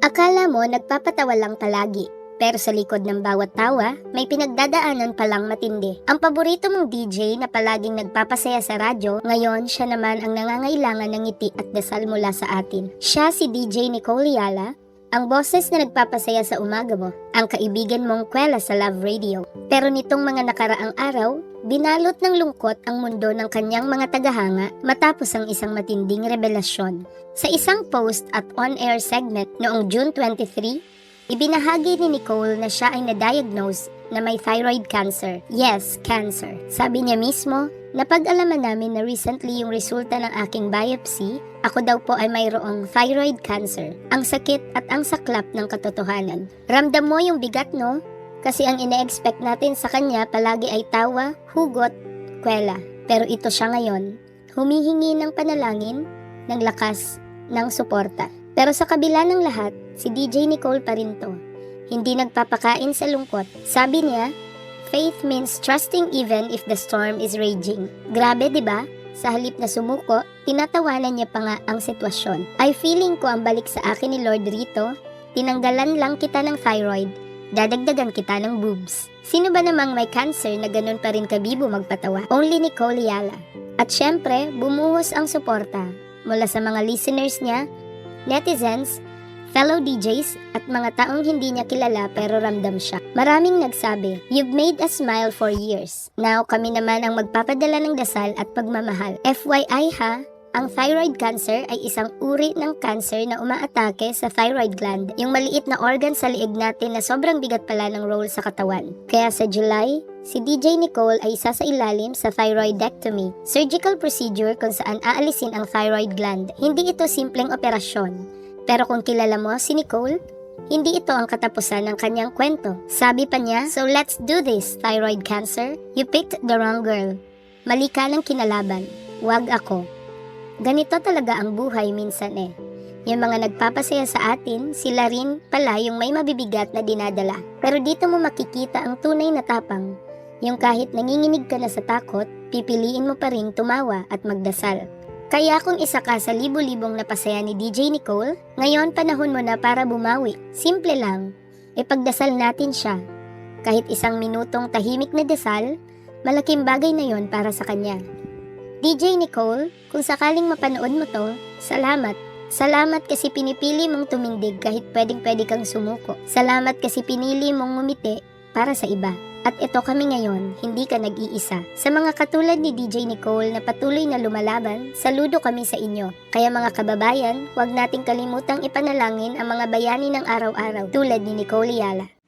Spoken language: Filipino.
Akala mo nagpapatawa lang palagi, pero sa likod ng bawat tawa, may pinagdadaanan palang matindi. Ang paborito mong DJ na palaging nagpapasaya sa radyo, ngayon siya naman ang nangangailangan ng ngiti at dasal mula sa atin. Siya si DJ Nicole Yala, ang boses na nagpapasaya sa umaga mo, ang kaibigan mong kwela sa Love Radio. Pero nitong mga nakaraang araw, binalot ng lungkot ang mundo ng kanyang mga tagahanga matapos ang isang matinding revelasyon. Sa isang post at on-air segment noong June 23, ibinahagi ni Nicole na siya ay na-diagnose na may thyroid cancer. Yes, cancer. Sabi niya mismo, napag-alaman namin na recently yung resulta ng aking biopsy, ako daw po ay mayroong thyroid cancer. Ang sakit at ang saklap ng katotohanan. Ramdam mo yung bigat, no? Kasi ang ine-expect natin sa kanya palagi ay tawa, hugot, kwela. Pero ito siya ngayon, humihingi ng panalangin, ng lakas, ng suporta. Pero sa kabila ng lahat, si DJ Nicole pa rin to. Hindi nagpapakain sa lungkot. Sabi niya, faith means trusting even if the storm is raging. Grabe, di ba? Sa halip na sumuko, tinatawanan niya pa nga ang sitwasyon. Ay feeling ko ang balik sa akin ni Lord rito, tinanggalan lang kita ng thyroid, dadagdagan kita ng boobs. Sino ba namang may cancer na ganun pa rin kabibo magpatawa? Only Nicole Yala. At syempre, bumuhos ang suporta mula sa mga listeners niya, netizens, fellow DJs at mga taong hindi niya kilala pero ramdam siya. Maraming nagsabi, You've made us smile for years. Now kami naman ang magpapadala ng dasal at pagmamahal. FYI ha, ang thyroid cancer ay isang uri ng cancer na umaatake sa thyroid gland, yung maliit na organ sa liig natin na sobrang bigat pala ng role sa katawan. Kaya sa July, si DJ Nicole ay isa sa ilalim sa thyroidectomy, surgical procedure kung saan aalisin ang thyroid gland. Hindi ito simpleng operasyon. Pero kung kilala mo si Nicole, hindi ito ang katapusan ng kanyang kwento. Sabi pa niya, So let's do this, thyroid cancer. You picked the wrong girl. Mali ka ng kinalaban. Wag ako. Ganito talaga ang buhay minsan eh. Yung mga nagpapasaya sa atin, sila rin pala yung may mabibigat na dinadala. Pero dito mo makikita ang tunay na tapang. Yung kahit nanginginig ka na sa takot, pipiliin mo pa rin tumawa at magdasal. Kaya kung isa ka sa libo-libong napasaya ni DJ Nicole, ngayon panahon mo na para bumawi. Simple lang. Ipagdasal natin siya. Kahit isang minutong tahimik na dasal, malaking bagay na yon para sa kanya. DJ Nicole, kung sakaling mapanood mo to, salamat. Salamat kasi pinipili mong tumindig kahit pwedeng pwede kang sumuko. Salamat kasi pinili mong ngumiti para sa iba. At ito kami ngayon, hindi ka nag-iisa. Sa mga katulad ni DJ Nicole na patuloy na lumalaban, saludo kami sa inyo. Kaya mga kababayan, huwag nating kalimutang ipanalangin ang mga bayani ng araw-araw tulad ni Nicole Yala.